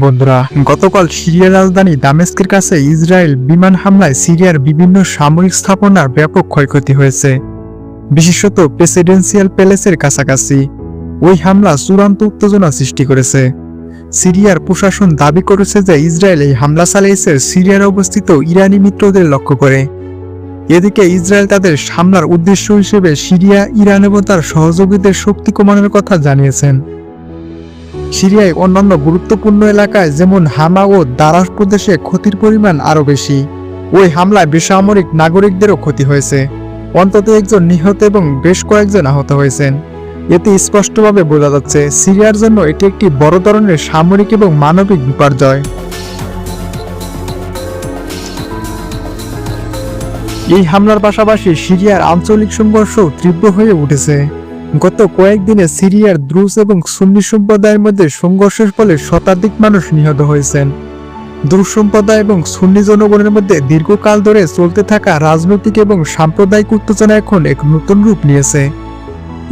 বন্ধুরা, গতকাল সিরিয়ার রাজধানী দামেস্কের কাছে ইসরায়েল বিমান হামলায় সিরিয়ার বিভিন্ন সামরিক স্থাপনার ব্যাপক ক্ষয়ক্ষতি হয়েছে। বিশেষত প্রেসিডেন্সিয়াল প্যালেসের কাছাকাছি। ওই হামলা চূড়ান্ত উত্তেজনা সৃষ্টি করেছে। সিরিয়ার প্রশাসন দাবি করেছে যে ইসরায়েল এই হামলা চালিয়েছে সিরিয়ার অবস্থিত ইরানি মিত্রদের লক্ষ্য করে। এদিকে ইসরায়েল তাদের হামলার উদ্দেশ্য হিসেবে সিরিয়া, ইরান এবং তার সহযোগীদের শক্তি কমানোর কথা জানিয়েছেন। সিরিয়ায় অন্যান্য গুরুত্বপূর্ণ এলাকায় যেমন হামা ও দারাস প্রদেশে ক্ষতির পরিমাণ আরও বেশি। ওই হামলায় বেসামরিক নাগরিকদেরও ক্ষতি হয়েছে। অন্তত একজন নিহত এবং বেশ কয়েকজন আহত হয়েছেন। এতে স্পষ্টভাবে বোঝা যাচ্ছে, সিরিয়ার জন্য এটি একটি বড় ধরনের সামরিক এবং মানবিক বিপর্যয়। এই হামলার পাশাপাশি সিরিয়ার আঞ্চলিক সংঘর্ষও তীব্র হয়ে উঠেছে। গত কয়েকদিনে সিরিয়ার দ্রুজ এবং সুন্নি সম্প্রদায়ের মধ্যে সংঘর্ষের ফলে শতাধিক মানুষ নিহত হয়েছেন। দ্রুজ সম্প্রদায় এবং সুন্নি জনগণের মধ্যে দীর্ঘকাল ধরে চলতে থাকা রাজনৈতিক এবং সাম্প্রদায়িক উত্তেজনা এখন এক নতুন রূপ নিয়েছে।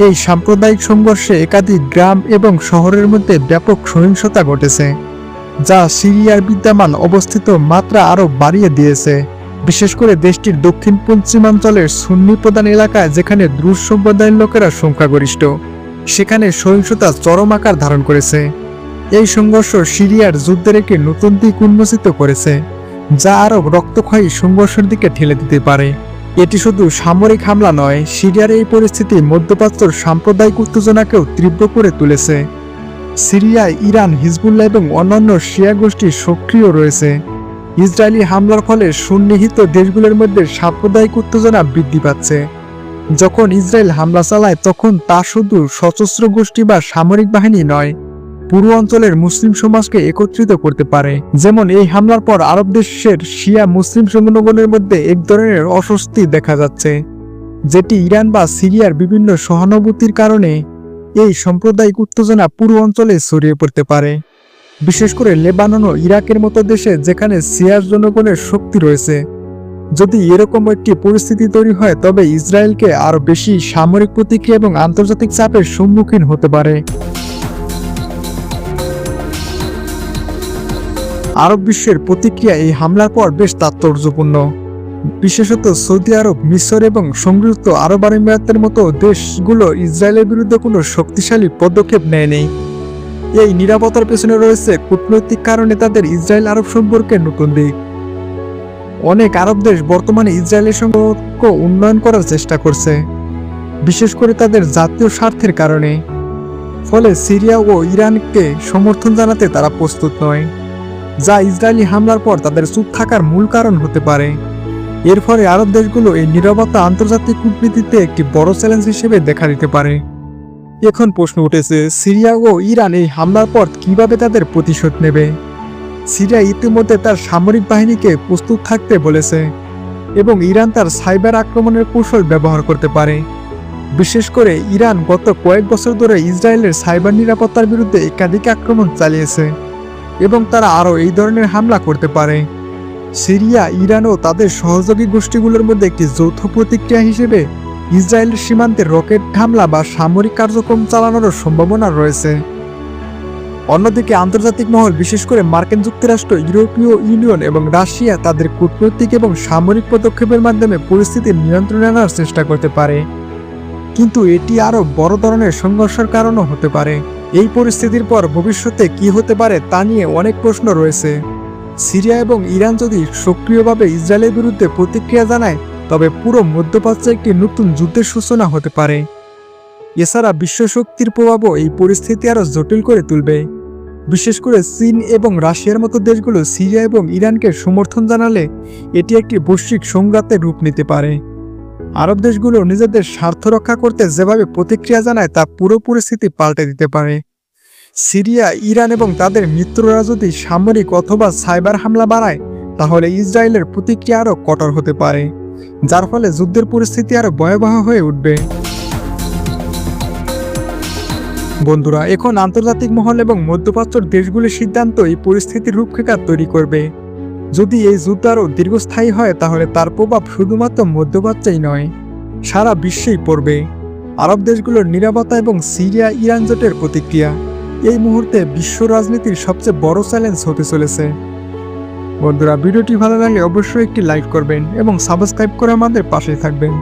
এই সাম্প্রদায়িক সংঘর্ষে একাধিক গ্রাম এবং শহরের মধ্যে ব্যাপক সহিংসতা ঘটেছে, যা সিরিয়ার বিদ্যমান অবস্থিত মাত্রা আরও বাড়িয়ে দিয়েছে। বিশেষ করে দেশটির দক্ষিণ পশ্চিমাঞ্চলের সুন্নি প্রধান এলাকায় যেখানে দ্রুজ সম্প্রদায়ের লোকেরা সংখ্যাগরিষ্ঠ, সেখানে সহিংসতা চরম আকার ধারণ করেছে। এই সংঘর্ষ সিরিয়ার যুদ্ধের একটি নতুন দিক উন্মোচিত করেছে, যা আরও রক্তক্ষয়ী সংঘর্ষের দিকে ঠেলে দিতে পারে। এটি শুধু সামরিক হামলা নয়, সিরিয়ার এই পরিস্থিতি মধ্যপ্রাচ্যর সাম্প্রদায়িক উত্তেজনাকেও তীব্র করে তুলেছে। সিরিয়ায় ইরান, হিজবুল্লাহ এবং অন্যান্য শিয়া গোষ্ঠী সক্রিয় রয়েছে। ইসরায়েলি হামলার ফলে সুন্নিহিত দেশগুলোর মধ্যে সাম্প্রদায়িক উত্তেজনা বৃদ্ধি পাচ্ছে। যখন ইসরায়েল হামলা চালায়, তখন তা শুধু সশস্ত্র গোষ্ঠী বা সামরিক বাহিনী নয়, পুরো অঞ্চলের মুসলিম সমাজকে একত্রিত করতে পারে। যেমন এই হামলার পর আরব দেশের শিয়া মুসলিম জনগণের মধ্যে এক ধরনের অস্বস্তি দেখা যাচ্ছে, যেটি ইরান বা সিরিয়ার বিভিন্ন সহানুভূতির কারণে এই সাম্প্রদায়িক উত্তেজনা পুরো অঞ্চলে ছড়িয়ে পড়তে পারে। বিশেষ করে লেবানন ও ইরাকের মতো দেশে যেখানে সিয়ার জনগণের শক্তি রয়েছে। যদি এরকম একটি পরিস্থিতি তৈরি হয়, তবে ইসরায়েলকে আরও বেশি সামরিক প্রতিক্রিয়া এবং আন্তর্জাতিক চাপের সম্মুখীন হতে পারে। আরব বিশ্বের প্রতিক্রিয়া এই হামলার পর বেশ তাৎপর্যপূর্ণ। বিশেষত সৌদি আরব, মিশর এবং সংযুক্ত আরব আমিরাতের মতো দেশগুলো ইসরায়েলের বিরুদ্ধে কোনো শক্তিশালী পদক্ষেপ নেয়নি। এই নিরাপত্তার পেছনে রয়েছে কূটনৈতিক কারণে তাদের ইসরায়েল আরব সম্পর্কের নতুন দিক। অনেক আরব দেশ বর্তমানে ইসরায়েলের সম্পর্ক উন্নয়ন করার চেষ্টা করছে, বিশেষ করে তাদের জাতীয় স্বার্থের কারণে। ফলে সিরিয়া ও ইরানকে সমর্থন জানাতে তারা প্রস্তুত নয়, যা ইসরায়েলি হামলার পর তাদের চুপ থাকার মূল কারণ হতে পারে। এর ফলে আরব দেশগুলো এই নিরাপত্তা আন্তর্জাতিক কূটনীতিতে একটি বড় চ্যালেঞ্জ হিসেবে দেখা দিতে পারে। এখন প্রশ্ন উঠেছে, সিরিয়া ও ইরান এই হামলার পর কীভাবে তাদের প্রতিশোধ নেবে? সিরিয়া ইতিমধ্যে তার সামরিক বাহিনীকে প্রস্তুত থাকতে বলেছে এবং ইরান তার সাইবার আক্রমণের কৌশল ব্যবহার করতে পারে। বিশেষ করে ইরান গত কয়েক বছর ধরে ইসরায়েলের সাইবার নিরাপত্তার বিরুদ্ধে একাধিক আক্রমণ চালিয়েছে এবং তারা আরও এই ধরনের হামলা করতে পারে। সিরিয়া, ইরান ও তাদের সহযোগী গোষ্ঠীগুলোর মধ্যে একটি যৌথ প্রতিক্রিয়া হিসেবে ইসরায়েলের সীমান্তে রকেট হামলা বা সামরিক কার্যক্রম চালানোর সম্ভাবনা রয়েছে। অন্যদিকে আন্তর্জাতিক মহল, বিশেষ করে মার্কিন যুক্তরাষ্ট্র, ইউরোপীয় ইউনিয়ন এবং রাশিয়া তাদের কূটনৈতিক এবং সামরিক পদক্ষেপের মাধ্যমে পরিস্থিতি নিয়ন্ত্রণে আনার চেষ্টা করতে পারে। কিন্তু এটি আরও বড় ধরনের সংঘর্ষের কারণও হতে পারে। এই পরিস্থিতির পর ভবিষ্যতে কি হতে পারে তা নিয়ে অনেক প্রশ্ন রয়েছে। সিরিয়া এবং ইরান যদি সক্রিয়ভাবে ইসরায়েলের বিরুদ্ধে প্রতিক্রিয়া জানায় তবে পুরো মধ্যপ্রাচ্যে একটি নতুন যুদ্ধের সূচনা হতে পারে। এছাড়া বিশ্বশক্তির প্রভাবও এই পরিস্থিতি আরও জটিল করে তুলবে। বিশেষ করে চীন এবং রাশিয়ার মতো দেশগুলো সিরিয়া এবং ইরানকে সমর্থন জানালে এটি একটি বৈশ্বিক সংঘাতের রূপ নিতে পারে। আরব দেশগুলো নিজেদের স্বার্থ রক্ষা করতে যেভাবে প্রতিক্রিয়া জানায় তা পুরো পরিস্থিতি পাল্টে দিতে পারে। সিরিয়া, ইরান এবং তাদের মিত্ররা যদি সামরিক অথবা সাইবার হামলা বাড়ায়, তাহলে ইসরায়েলের প্রতিক্রিয়া আরও কঠোর হতে পারে। যার ফলে যুদ্ধের পরিস্থিতি আরও ভয়াবহ হয়ে উঠবে। বন্ধুরা, এখন আন্তর্জাতিক মহল এবং মধ্যপ্রাচ্যর দেশগুলির সিদ্ধান্ত এই পরিস্থিতির রূপরেখা তৈরি করবে। যদি এই যুদ্ধ আরও দীর্ঘস্থায়ী হয়, তাহলে তার প্রভাব শুধুমাত্র মধ্যপ্রাচ্যেই নয়, সারা বিশ্বেই পড়বে। আরব দেশগুলোর নিরাপত্তা এবং সিরিয়া, ইরান জোটের প্রতিক্রিয়া। এই মুহূর্তে বিশ্ব রাজনীতির সবচেয়ে বড় চ্যালেঞ্জ হতে চলেছে। বন্ধুরা ভিডিওটি ভালো লাগলে অবশ্যই একটি লাইক করবেন এবং সাবস্ক্রাইব করে আমাদের পাশে থাকবেন।